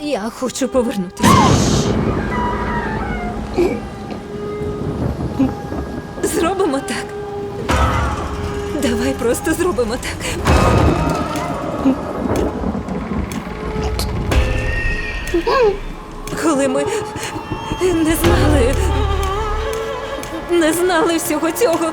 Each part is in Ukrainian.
Я хочу повернутися. Зробимо так. Давай просто зробимо так. Коли ми не знали, не знали всього цього.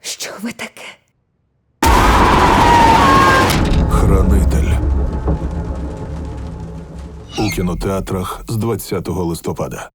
Що ви таке? Хранитель. У кінотеатрах з 20 листопада.